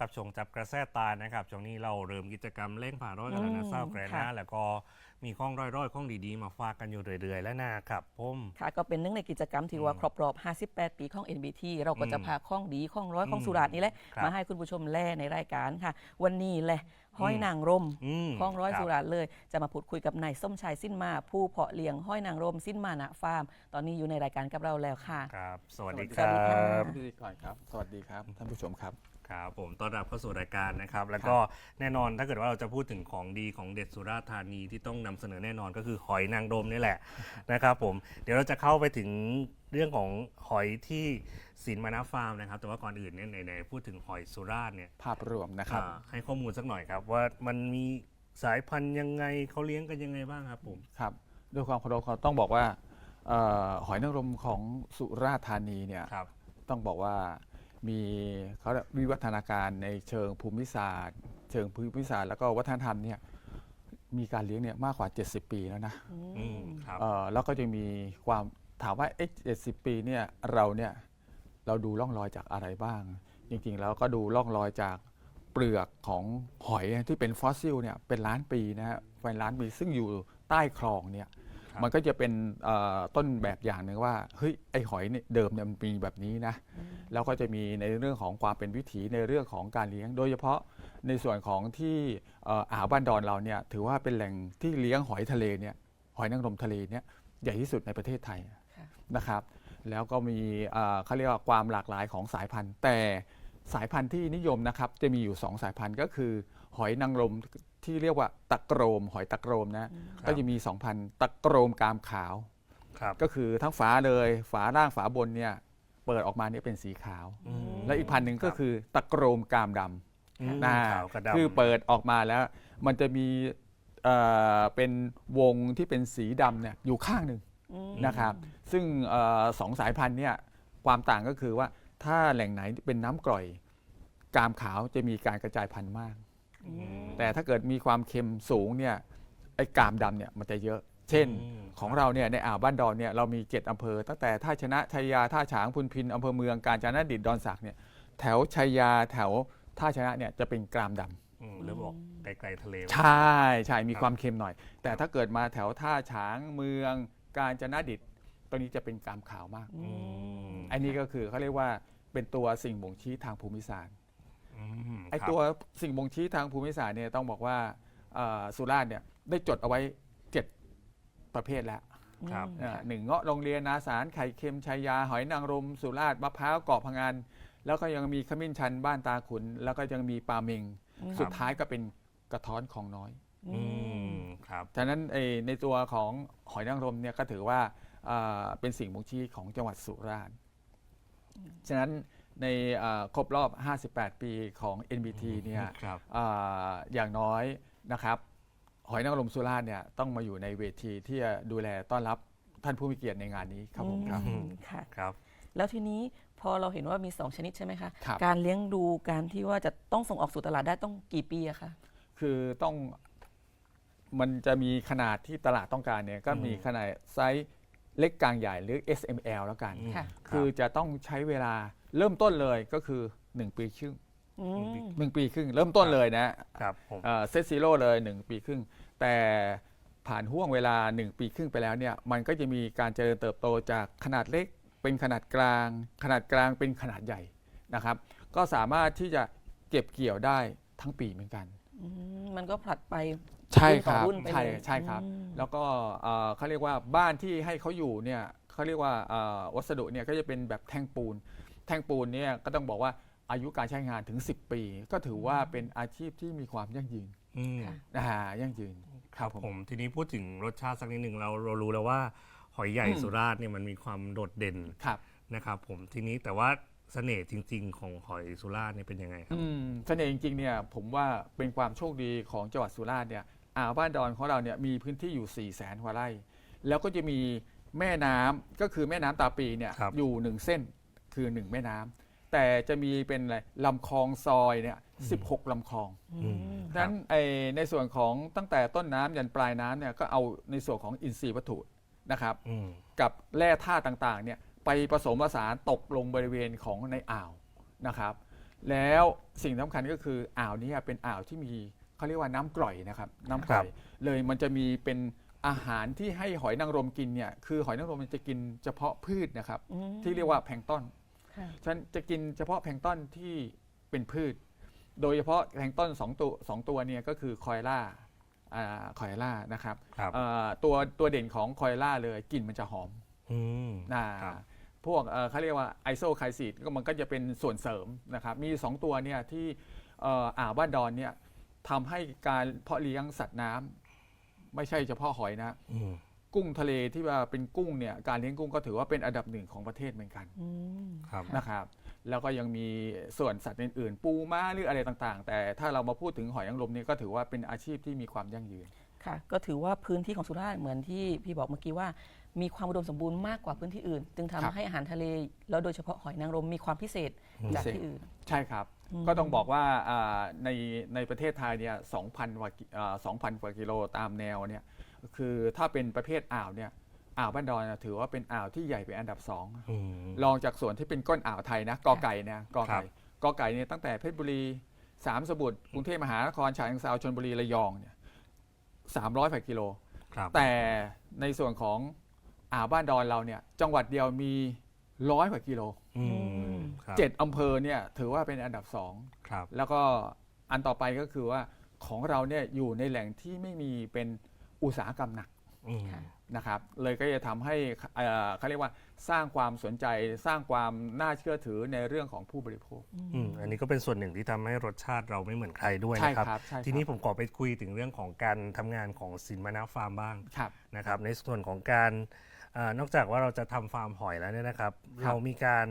มากันต่อกับช่วงจับกระแสตายนะครับช่วงนี้เราเริ่มกิจกรรมเล่งผ่าร้อยกันแล้วอืนะมเศร้าแกรนะค่ะแล้วก็มีข้องร้อยๆข้องดีๆ มาฝากกันอยู่เรื่อยๆ แล้วนะครับผมค่ะก็เป็นหนึ่งในกิจกรรมที่ว่าอืมครบรอบ 58 ปีของ NBT เราก็จะอืมพาข้องดีข้องร้อยข้องอืมสุราษฎร์นี่แหละครับมาให้คุณผู้ชมแล่ในรายการค่ะ วันนี้แหละห้อยอืมนางรมอืมข้องร้อยคบสุราษฎร์เลย จะมาพูดคุยกับนายส้มชายสิ้นมา ผู้เพาะเลี้ยงห้อยนางรมสิ้นมานะฟาร์ม ตอนนี้อยู่ในรายการกับเราแล้วค่ะครับ สวัสดีสควัรัสดีค่ะบพิธีกรครับ สวัสดีครับ ท่านผู้ชมครับ ครับผมต้อนรับเข้าสู่รายการนะครับ แล้วก็แน่นอนถ้าเกิดว่าเราจะพูดถึงของดีของเด็ดสุราษฎร์ธานีที่ต้องนำเสนอแน่นอนก็คือหอยนางรมนี่แหละนะครับผมเดี๋ยวเราจะเข้าไปถึงเรื่องของหอยที่สินมานาฟาร์มนะครับ แต่ว่าก่อนอื่นเนี่ยไหนๆพูดถึงหอยสุราษฎร์เนี่ยภาพรวมนะครับอ่าให้ข้อมูลสักหน่อยครับว่ามันมีสายพันธุ์ยังไงเขาเลี้ยงกันยังไงบ้างครับผมครับด้วยความเคารพเขาต้องบอกว่าเออหอยนางรมของสุราษฎร์ธานีเนี่ยครับต้องบอกว่า มีเขาเรียกวิวัฒนาการในเชิงภูมิศาสตร์ เชิงภูมิศาสตร์แล้วก็วัฒนธรรมเนี่ยมีการเลี้ยงเนี่ยมากกว่า 70 ปีแล้วนะอืมครับเอ่อแล้วก็จะมีความถามว่าเอ๊ะ70 ปีเนี่ยเราเนี่ยเราดูร่องรอยจากอะไรบ้าง จริงๆแล้วก็ดูร่องรอยจากเปลือกของหอยที่เป็นฟอสซิลเนี่ยเป็นล้านปีนะฮะเป็นล้านปีซึ่งอยู่ใต้คลองเนี่ยครับ มันก็จะเป็นเอ่อต้นแบบอย่างหนึ่งว่าเฮ้ยไอหอยเนี่ยเดิมเนี่ยมันมีแบบนี้นะแล้วก็จะมีในเรื่องของความเป็นวิถีในเรื่องของการเลี้ยง โดยเฉพาะในส่วนของที่เอ่ออ่าวบ้านดอนเราเนี่ยถือว่าเป็นแหล่งที่เลี้ยงหอยทะเลเนี่ยหอยนางรมทะเลเนี่ยใหญ่ที่สุดในประเทศไทยค่ะนะครับแล้วก็มีเอ่อเขาเรียกว่าความหลากหลายของสายพันธุ์ แต่สายพันธุ์ที่นิยมนะครับจะมีอยู่ 2 สายพันธุ์ก็คือห อยนางรมที่เรียกว่าตะโกรม หอยตะโกรมนะ ก็จะมีสองพันธุ์ตะโกรมกามขาวครับก็คือทั้งฝาเลยฝาล่างฝาบนเนี่ยเปิดออกมาเนี่ยเป็นสีขาวอืมและอีกพันธุ์หนึ่งก็คือตะโกรมกามดอืมำนะขาวกับดำคือเปิดออกมาแล้ว มันจะมีเอ่อเป็นวงที่เป็นสีดำเนี่ยอยู่ข้างหนึ่งอืมนะครับ ซึ่งเอ่อสองสายพันธุ์เนี่ยความต่างก็คือว่าถ้าแหล่งไหนเป็นน้ำกร่อย กามขาวจะมีการกระจายพันธุ์มากอืม แต่ถ้าเกิดมีความเค็มสูงเนี่ยไอ้กามดำเนี่ยมันจะเยอะ เช่น อืม ของเราเนี่ยในอ่าวบ้านดอนเนี่ยเรามีเจ็ดอำเภอ ตั้งแต่ท่าชนะชัยยาท่าฉางพุนพินอำเภอเมืองกาญจนดิตดอนสักเนี่ยแถวชัยยาแถวท่าชนะเนี่ยจะเป็นกรามดำ อืมหรือบอกไกลๆทะเล ใช่ใช่มีครับความเค็มหน่อย แต่ถ้าเกิดมาแถวท่าฉางเมืองกาญจนดิตตัวนี้จะเป็นกรามขาวมาก อืม อันนี้ก็คือเขาเรียกว่าเป็นตัวสิ่งบ่งชี้ทางภูมิศาสตร์อื มไอครับตัวสิ่งบ่งชี้ทางภูมิศาสตร์เนี่ยต้องบอกว่าเอ่อสุราษฎร์เนี่ยได้จดเอาไว้เจ็ดประเภทแล้วครับอ่าหนึ่งเงาะโรงเรียนนาสารไข่เค็มชัยยา หอยนางรม สุราษฎร์มะพร้าวเกาะพังงานแล้วก็ยังมีขมิ้นชันบ้านตาขุน แล้วก็ยังมีปลาเมงสุดท้ายก็เป็นกระท้อนของน้อย อืมครับ ฉะนั้นไอ้ในตัวของหอยนางรมเนี่ยก็ถือว่าอ่าเป็นสิ่งบ่งชี้ของจังหวัดสุราษฎร์ ฉะนั้น ในอ่าครบรอบ 58 ปีของ NBT เนี่ยครับอ่าอย่างน้อยนะครับหอยนางรมสุราษฎร์เนี่ยต้องมาอยู่ในเวทีที่จะดูแลต้อนรับท่านผู้มีเกียรติในงานนี้ครับผมครับอืมค่ะครับแล้วทีนี้พอเราเห็นว่ามี 2 ชนิดใช่ไหมคะครับการเลี้ยงดูการที่ว่าจะต้องส่งออกสู่ตลาดได้ต้องกี่ปีอะคะคือต้องมันจะมีขนาดที่ตลาดต้องการเนี่ยก็มีอืมขนาดไซส์เล็กกลางใหญ่หรือ SML แล้วกันอืมค่ะคือจะต้องใช้เวลา เริ่มต้นเลยก็คือ 1 ปีครึ่งอืม หนึ่งปีครึ่ง เริ่มต้นเลยนะครับผมเซตซีโร่เลย 1 ปีครึ่ง แต่ผ่านห่วงเวลา 1 ปีครึ่งไปแล้วเนี่ยมันก็จะมีการเจริญเติบโตจากขนาดเล็กเป็นขนาดกลาง ขนาดกลางเป็นขนาดใหญ่นะครับ ก็สามารถที่จะเก็บเกี่ยวได้ทั้งปีเหมือนกัน อืมมันก็ผลัดไป ใช่รุ่นคต่อรับรุ่นไปใช่เลยใช่ครับ อืม แล้วก็เอ่อเขาเรียกว่าบ้านที่ให้เขาอยู่เนี่ยเขาเรียกว่าเอ่อวัสดุเนี่ยก็จะเป็นแบบแท่งปูน แท่งปูนเนี่ยก็ต้องบอกว่าอายุการใช้งานถึง 10 ปี ก็ถือว่าเป็นอาชีพที่มีความยั่งยืนอืมค่ะนะฮะยั่งยืนครับผมทีนี้พูดถึงรสชาติสักนิดหนึ่งเราเรารู้แล้วว่า หอยใหญ่อืมสุราษฎร์เนี่ยมันมีความโดดเด่นครับ นะครับผมทีนี้แต่ว่าเสน่ห์จริง ๆ ของหอยสุราษฎร์เนี่ยเป็นยังไงครับ อืมเสน่ห์จริงๆเนี่ยผมว่าเป็นความโชคดีของจังหวัดสุราษฎร์เนี่ยอ่าวบ้านดอนของเราเนี่ยมีพื้นที่อยู่4ี่แสนกว่าไร่ แล้วก็จะมีแม่น้ำก็คือแม่น้ำตาปีเนี่ยครับ อยู่หนึ่งเส้น คือหนึ่งแม่น้ำแต่จะมีเป็นอะไรลำคลองซอยเนี่ยสิบหกลำคลองอืมดังนั้นไอในส่วนของตั้งแต่ต้นน้ำยันปลายน้ำเนี่ยก็เอาในส่วนของอินทรีย์วัตถุนะครับ อืม กับแร่ธาตุต่างๆเนี่ยไปผสมผสานตกลงบริเวณของในอ่าวนะครับ แล้วสิ่งสำคัญก็คืออ่าวเนี้เป็นอ่าวที่มีเขาเรียกว่าน้ำกร่อยนะครับน้ำกร่อยเลยมันจะมีเป็นอาหารที่ให้หอยนางรมกินเนี่ยคือหอยนางรมมันจะกินเฉพาะพืชนะครับอืมที่เรียกว่าแพลงก์ต้นค่ะ ฉะนันจะกินเฉพาะแพลงก์ต้นที่เป็นพืช โดยเฉพาะแพลงก์ต้นสองตัวสองตัวเนี่ยก็คือคอยล่าอ่าคอยล่านะครับครับเอ่อตัวตัวเด่นของคอยล่าเลยกลิ่นมันจะหอมอืมนะครับพวกเอ่อเขาเรียกว่าไอโซไคซีดก็มันก็จะเป็นส่วนเสริมนะครับ มี 2 ตัวเนี่ยที่เอ่ออ่าวบ้านดอนเนี่ยทำให้การเพาะเลี้ยงสัตว์น้ำไม่ใช่เฉพาะหอยนะอืม กุ้งทะเลที่ว่าเป็นกุ้งเนี่ยการเลี้ยงกุ้งก็ถือว่าเป็นอันดับหนึ่งของประเทศเหมือนกันอืมครับ นะครับ แล้วก็ยังมีส่วนสัตว์อื่น ๆ ปูม้าหรืออะไรต่างๆ แต่ถ้าเรามาพูดถึงหอยนางรมเนี่ยก็ถือว่าเป็นอาชีพที่มีความยั่งยืน ค่ะ ก็ถือว่าพื้นที่ของสุราษฎร์เหมือนที่พี่บอกเมื่อกี้ว่า มีความอุดมสมบูรณ์มากกว่าพื้นที่อื่น จึงทำครับให้อาหารทะเล แล้วโดยเฉพาะหอยนางรมมีความพิเศษจากที่อื่น ใช่ครับ อืม ก็ต้องบอกว่าอ่าในในประเทศไทยเนี่ย2,000กว่ากิอ่า2,000 กว่ากิโลตามแนวเนี่ย คือถ้าเป็นประเภทอ่าวเนี่ยอ่าวบ้านดอนเนี่ยถือว่าเป็นอ่าวที่ใหญ่เป็นอันดับสองอืมรองจากส่วนที่เป็นก้นอ่าวไทยนะกอไก่เนี่ยกอครัไก่บกอไก่เนี่ยตั้งแต่เพชรบุรีสามสมุทรกรุงเทพมหานครฉะเชิงเทราชลบุรีระยองเนี่ยสามร้อยกิโล ครับ แต่ในส่วนของอ่าวบ้านดอนเราเนี่ยจังหวัดเดียวมีร้อยกว่ากิโลอืมครับเจ็ดอำเภอเนี่ยถือว่าเป็นอันดับสองครับ แล้วก็อันต่อไปก็คือว่าของเราเนี่ยอยู่ในแหล่งที่ไม่มีเป็น อุตสาหกรรมหนักอืมค่ะนะครับ เลยก็จะทำให้เอ่อเขาเรียกว่าสร้างความสนใจสร้างความน่าเชื่อถือในเรื่องของผู้บริโภค อืมอันนี้ก็เป็นส่วนหนึ่งที่ทำให้รสชาติเราไม่เหมือนใครด้วยใช่นะครับ ครับใช่ครับ ทีนี้ผมขอไปคุยถึงเรื่องของการทำงานของสินมานาฟาร์มบ้างครับ นะครับ ในส่วนของการเออนอกจากว่าเราจะทำฟาร์มหอยแล้วเนี่ยนะครับ ครับ เรามีการ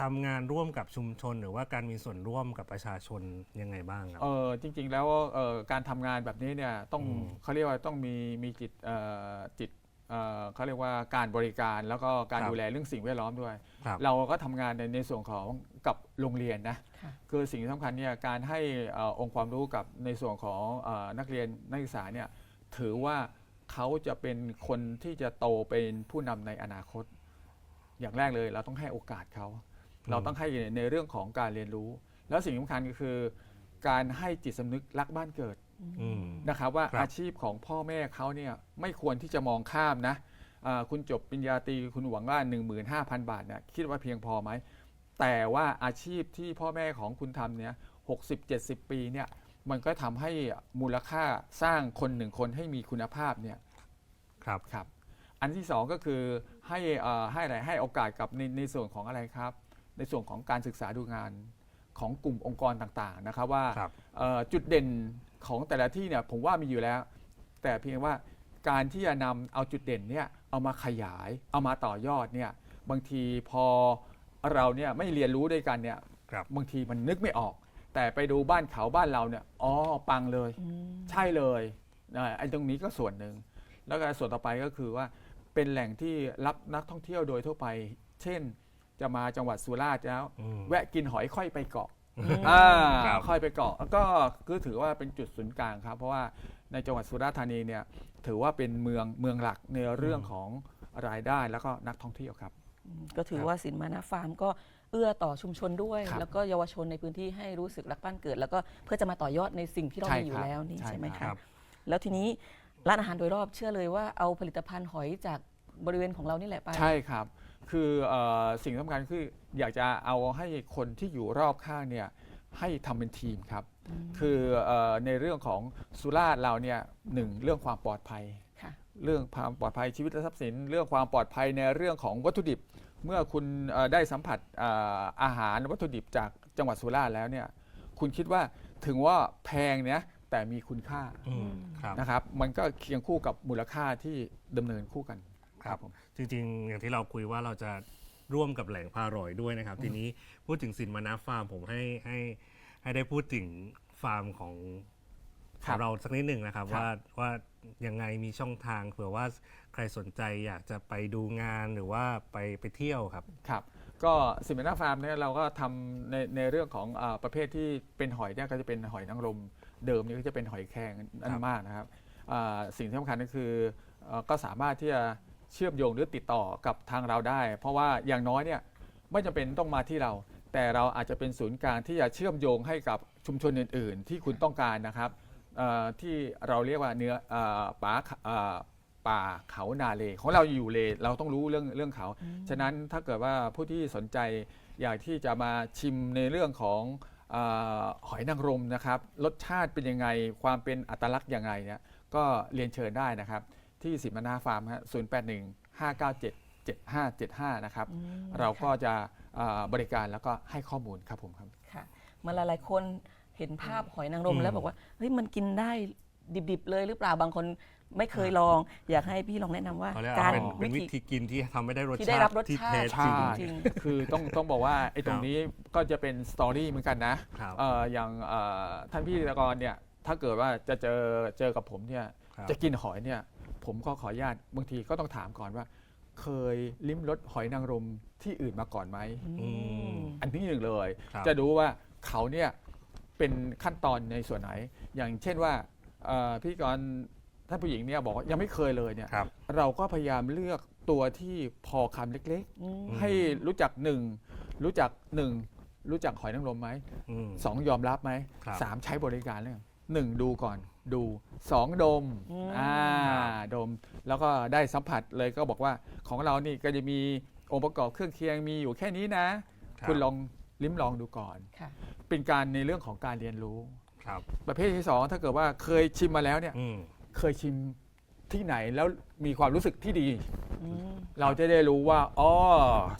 ทำงานร่วมกับชุมชน หรือว่าการมีส่วนร่วมกับประชาชนยังไงบ้างครับ เออจริง ๆ แล้วเอ่อการทำงานแบบนี้เนี่ยต้องอืมเขาเรียกว่าต้องมีมีจิตเอ่อจิตเอ่อเขาเรียกว่าการบริการแล้วก็การครับดูแลเรื่องสิ่งแวดล้อมด้วยครับเราก็ทำงานในในส่วนของกับโรงเรียนนะค่ะคือสิ่งที่สำคัญเนี่ยการให้เอ่อองค์ความรู้กับในส่วนของเออนักเรียนนักศึกษาเนี่ยถือว่าเขาจะเป็นคนที่จะโตเป็นผู้นำในอนาคต อย่างแรกเลยเราต้องให้โอกาสเขา เราต้องให้ในเรื่องของการเรียนรู้ แล้วสิ่งสำคัญก็คือ การให้จิตสำนึกรักบ้านเกิดอืมนะครับว่าครับอาชีพของพ่อแม่เขาเนี่ยไม่ควรที่จะมองข้ามนะอ่าคุณจบปริญญาตรีคุณหวังว่า 15,000 บาทเนี่ยคิดว่าเพียงพอไหม แต่ว่าอาชีพที่พ่อแม่ของคุณทำเนี่ย60 70ปีเนี่ยมันก็ทำให้มูลค่าสร้างคนหนึ่งคนให้มีคุณภาพเนี่ยครับครับ อันที่สองก็คือให้เอ่อให้อะไรให้โอกาสกับในในส่วนของอะไรครับ ในส่วนของการศึกษาดูงานของกลุ่มองค์กรต่างๆนะครับว่าครับเอ่อจุดเด่นของแต่ละที่เนี่ยผมว่ามีอยู่แล้ว แต่เพียงว่าการที่จะนำเอาจุดเด่นเนี่ยเอามาขยายเอามาต่อยอดเนี่ยบางทีพอเราเนี่ยไม่เรียนรู้ด้วยกันเนี่ยครับบางทีมันนึกไม่ออก แต่ไปดูบ้านเขาบ้านเราเนี่ยอ๋อปังเลยอืมใช่เลยนะไอ้ตรงนี้ก็ส่วนหนึ่งแล้วก็ส่วนต่อไปก็คือว่า เป็นแหล่งที่รับนักท่องเที่ยวโดยทั่วไป เช่น จะมาจังหวัดสุราษฎร์แล้ว อืม แวะกินหอยค่อยไปเกาะอืมอ่าครับ ค่อยไปเกาะก็คือถือว่าเป็นจุดศูนย์กลางครับ เพราะว่าในจังหวัดสุราษฎร์ธานีเนี่ยถือว่าเป็นเมืองเมืองหลักในเรื่องของรายได้แล้วก็นักท่องเที่ยวครับ ก็ถือครับว่าสินมานาฟาร์มก็เอื้อต่อชุมชนด้วย ครับแล้วก็เยาวชนในพื้นที่ให้รู้สึกรักบ้านเกิด แล้วก็เพื่อจะมาต่อยอดในสิ่งที่เราใช่มีอยู่ครับแล้วนี่ใช่ใช่ไหมครัคะบ แล้วทีนี้ ร้านอาหารโดยรอบเชื่อเลยว่าเอาผลิตภัณฑ์หอยจากบริเวณของเรานี่แหละไป ใช่ครับ คือเออสิ่งสำคัญคืออยากจะเอาให้คนที่อยู่รอบข้างเนี่ยให้ทำเป็นทีมครับ คือเออในเรื่องของสุราษฎร์เราเนี่ยหนึ่งเรื่องความปลอดภัย ค่ะ เรื่องความปลอดภัยชีวิตและทรัพย์สิน เรื่องความปลอดภัยในเรื่องของวัตถุดิบ เมื่อคุณเอ่อได้สัมผัสอ่าอาหารวัตถุดิบจากจังหวัดสุราษฎร์แล้วเนี่ยคุณคิดว่าถึงว่าแพงเนี่ย แต่มีคุณค่าอืมครับนะครับ มันก็เคียงคู่กับมูลค่าที่ดำเนินคู่กันครับผม จริงๆ อย่างที่เราคุยว่าเราจะร่วมกับแหล่งพารอยด้วยนะครับ ทีนี้พูดถึงสินมานาฟาร์มผมให้ให้ให้ได้พูดถึงฟาร์มของขครัองบเราสักนิดหนึ่งนะครับ ครับ ว่าว่ายังไงมีช่องทางเผื่อว่าใครสนใจอยากจะไปดูงานหรือว่าไปไปเที่ยวครับ ครับ ก็สิมเมนาฟาร์มเนี่ยเราก็ทำในในเรื่องของอาประเภทที่เป็นหอยเนี่ยก็จะเป็นหอยนางรม เดิมนี่ก็จะเป็นหอยแครงนั่ครันบมากนะครับอ่าสิ่งที่สำคัญก็คือเอ่อก็สามารถที่จะเชื่อมโยงหรือติดต่อกับทางเราได้ เพราะว่าอย่างน้อยเนี่ยไม่จำเป็นต้องมาที่เรา แต่เราอาจจะเป็นศูนย์กลางที่จะเชื่อมโยงให้กับชุมชนอื่น ๆ ที่คุณต้องการนะครับเอ่อที่เราเรียกว่าเนื้อเอ่อป่าเอ่อป่าเขานาเลของเราอยู่เลเราต้องรู้เรื่องเรื่องเขา ฉะนั้นถ้าเกิดว่าผู้ที่สนใจอยากที่จะมาชิมในเรื่องของเออหอยนางรมนะครับ รสชาติเป็นยังไง ความเป็นอัตลักษณ์ยังไงเนี่ยก็เรียนเชิญได้นะครับ ที่สิมานาฟาร์มฮะ0 8 1 5 9 7 7 5 7 5นะครับ อืมเราก็ค่ะจะเอ่อบริการแล้วก็ให้ข้อมูลครับผมครับ ค่ะเมื่อหลายๆคนเห็นภาพหอยนางรมอืมแล้วบอกว่าเฮ้ยมันกินได้ดิบๆเลยหรือเปล่าบางคน ไม่เคยลอง อยากให้พี่ลองแนะนำว่าเขาเรียกการว่าเป็นเป็นวิธีกินที่ทำให้ได้รสที่ชาได้ติรับรสที่ชาแท้ติใช่จริง จริง คือต้องต้องบอกว่าไอ้ตรคงรับนี้ก็จะเป็นสตอรี่เหมือนกันนะครับ เอ่ออย่างเอ่อท่านพี่ธีรกรเนี่ยถ้าเกิดว่าจะเจอเจอกับผมเนี่ยครับ จะกินหอยเนี่ยผมก็ขออนุญาตบางทีก็ต้องถามก่อนว่า เคยลิ้มรสหอยนางรมที่อื่นมาก่อนไหม อืม อันที่หนึ่งเลย ครับจะดูว่าเขาเนี่ยเป็นขั้นตอนในส่วนไหน อย่างเช่นว่าเอ่อพี่กรณ์ ท่านผู้หญิงเนี่ยบอกว่ายังไม่เคยเลยเนี่ย ครับเราก็พยายามเลือกตัวที่พอคำเล็กอืมๆให้รู้จักหนึ่งรู้จักหนึ่งรู้จักหอยนางรมไหมอืม สองยอมรับไหมครับ สามใช้บริการเรื่องหนึ่งดูก่อนดูสองดมอืม อ่าดม แล้วก็ได้สัมผัสเลยก็บอกว่าของเรานี่ก็จะมีองค์ประกอบเครื่องเคียงมีอยู่แค่นี้นะ รับคุณลองลิ้มลองดูก่อน ค่ะ เป็นการในเรื่องของการเรียนรู้ ครับประเภทที่สองถ้าเกิดว่าเคยชิมมาแล้วเนี่ย อืม เคยชิมที่ไหนแล้วมีความรู้สึกที่ดีอืมเราจะได้รู้ว่าอ๋อ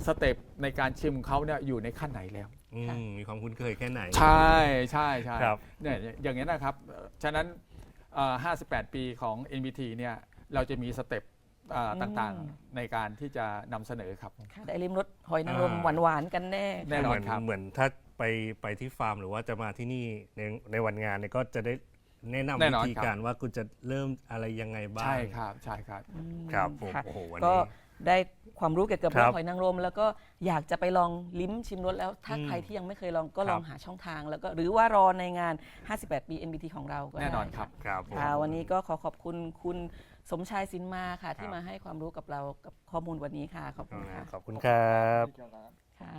สเต็ปในการชิมเขาเนี่ยอยู่ในขั้นไหนแล้ว อืมค่ะมีความคุ้นเคยแค่ไหน ใช่ใช่ใช่ครับ เนี่ยอย่างนี้ยนะครับเอ่อฉะนั้นเอ่อ58 ปีของ NBT เนี่ยเราจะมีสเต็ปเอ่ออืมต่างๆในการที่จะนำเสนอครับ ค่ะได้ริมรสหอยนางรมอ่าหวานๆกันแน่ แน่นอนเหมืครับเหมือนถ้าไปไปที่ฟาร์มหรือว่าจะมาที่นี่ในในวันงานเนี่ยก็จะได้ แนะนำแน่วินอนธีครับ การว่าคุณจะเริ่มอะไรยังไงบ้าง ใช่ครับใช่ครับอืมครับผมค่ะโอ้โหวันก็นี้ได้ความรู้เกี่ยวกับครับเรื่องหอยนางรม แล้วก็อยากจะไปลองลิ้มชิมรสแล้วถ้าอืมใครที่ยังไม่เคยลองก็ครับลองหาช่องทาง แล้วก็หรือว่ารอในงาน 58 ปี NBT ของเราก็ได้แน่นอนครับ ครับผม ค่ะวันนี้ก็ขอขอบคุณคุณสมชายสินมาค่ะ ที่ครับ มาให้ความรู้กับเรากับข้อมูลวันนี้ค่ะขอบคุณค่ะ ขอบคุณครับค่ะ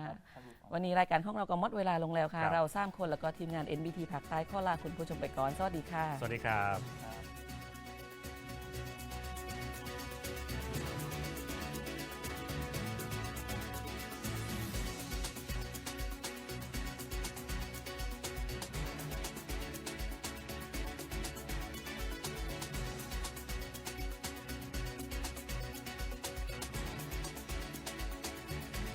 วันนี้รายการของเราก็หมดเวลาลงแล้วค่ะ ครับ เราสามคนแล้วก็ทีมงาน NBT ภาคใต้ขอลาคุณผู้ชมไปก่อน สวัสดีค่ะ สวัสดีครับ